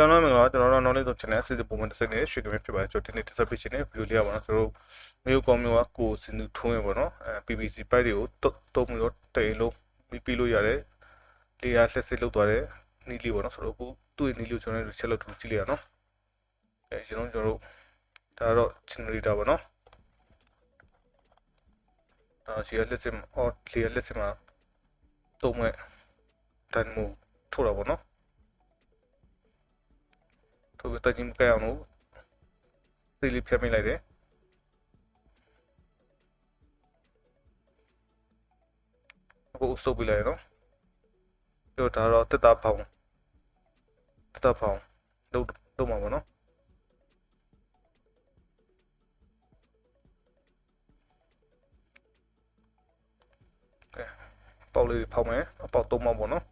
ကျွန်တော်တို့မင်္ဂလာပါကျွန်တော်တို့ knowledge of channel စီစဉ်ပုံမှန်တစ်စက်နဲ့ရွှေကမြဖြစ်ပါတယ်ကျွန်တော်ဒီနေ့ dissertation နဲ့ video လေးရပါတော့ကျွန်တော်တို့မျိုးကောင်းမျိုးကကိုစင်သူထုံးရပါတော့အဲ PPC ပိုက်တွေကိုတုတ်တုံးပြီးတော့တိန်လို့ပြီးပြီးလို့ရတယ်လေယာလက်စစ်လောက်သွားတယ်နီးလေးပေါ့နော်ဆိုတော့ကိုသူ့ရဲ့နီးလေးကိုကျွန်တော်တို့ set လုပ်ထူကြည့်လိုက်ရအောင်နော်အဲကျွန်တော်တို့ဒါတော့ generator ပေါ့နော်ဒါရှိရလက်စစ်အော်လေယာလက်စစ်မှာတုံးမဲ့တန်မို့ထိုးတာပေါ့နော် ထိုးတက်ချင်းကဲအောင်လို့သိလေးဖြတ်မိလိုက်တယ်အခုစုပ်ပြလိုက်နော်ပြောဒါတော့တက်တာဖောင်းတက်တာဖောင်းလုံးလုံးမှာပေါ့နော်ကဲပေါက်လေးဖောင်းမယ်အပေါက်သုံးပေါက်ပေါ့နော်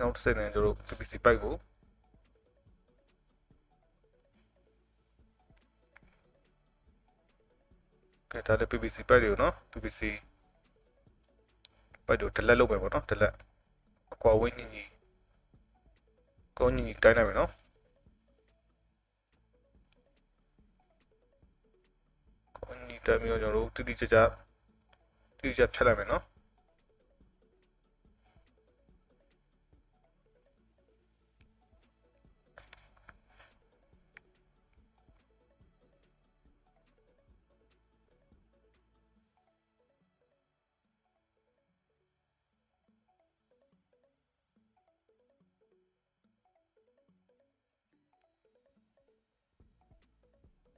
နောက်တစ်စက်နဲ့ကျွန်တော်တို့ PPC ပိုက်ကိုကဲဒါလည်း PPC ပိုက်တွေကိုနော် PPC ပိုက်တို့ဒလက်လုပ်မယ်ပေါ့နော်ဒလက်အကွာဝင်းညီညီကောင်းညီညီတိုင်းလိုက်မယ်နော်ကိုညီတမ်းမျိုးကျွန်တော်တို့တိတိကျကျတိတိကျဖြတ်လိုက်မယ်နော်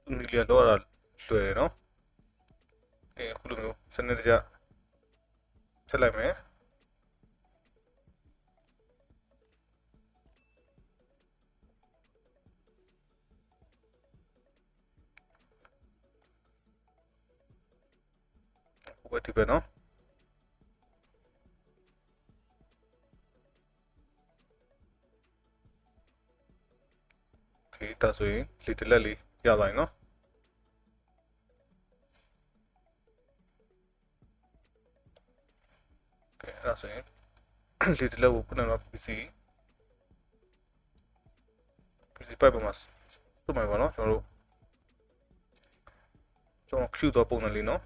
နီလီတော့လွယ်နော်အဲခုလိုမျိုးစနစ်တကျဖြတ်လိုက်မယ်ဟိုဘက်ဒီဘက်နော်ဒီဒါဆို ရင်လီတလက်လေးရသွားရင်နော်ကဲအဲ့ဒါဆိုရင်လေတလောက်ကိုခုနက PC PC ပိုက်ပေါ်မှာစုမယ်ပါနော်ကျွန်တော်တို့ကျွန်တော် queue တော့ပုံစံလေးနော်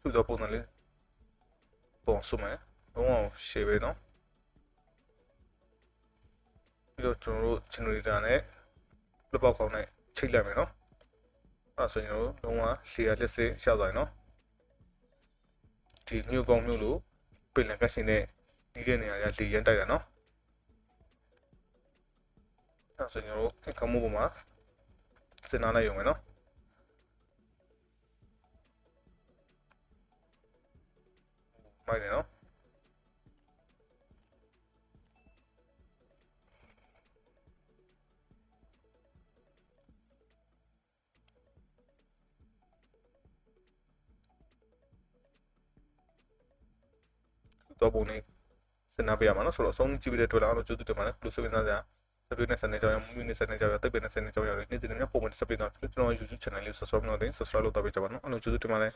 queue တော့ပုံစံလေးပုံစုမယ်လုံးဝရှေ့ပဲနော်ပြီးတော့ကျွန်တော်တို့ generator နဲ့ flip ပေါက်ကောင်းနဲ့ချိတ်လိုက်မယ်နော် အဲ့ဒါဆိုရင်ကျွန်တော်တို့လုံးဝ layer လက်စစ်ရှောက်သွားရင်နော်ဒီမြို့ကောင်းမြို့လို့ပင်လယ်ကရှင်တဲ့ဒီတဲ့နေရာကလေရန်တိုက်တာနော်အဲဆိုကျွန်တော်တို့ကမှုပေါ်မှာစင်နာလိုက်ရုံပဲနော်မိုက်တယ်နော် တော့ပုံနေစင်နာပေးရမှာနော်ဆိုတော့အဆုံးကြည့်ပြီးတဲ့တွေ့လာအောင်ကျေးဇူးတင်ပါတယ်ဘလို့ဆိုရင်သားစရာစပင်းနဲ့စနေကြောင်းရမူးနဲ့စနေကြောင်းရတိတ်ပင်နဲ့စနေကြောင်းရနေ့စဉ်နဲ့ပုံမှန်စပင်းတော့ကျွန်တော် YouTube channel လေး subscribe လုပ်နေ subscribe လုပ်တော့ပေးကြပါနော်အဲ့လိုကျေးဇူးတင်ပါတယ်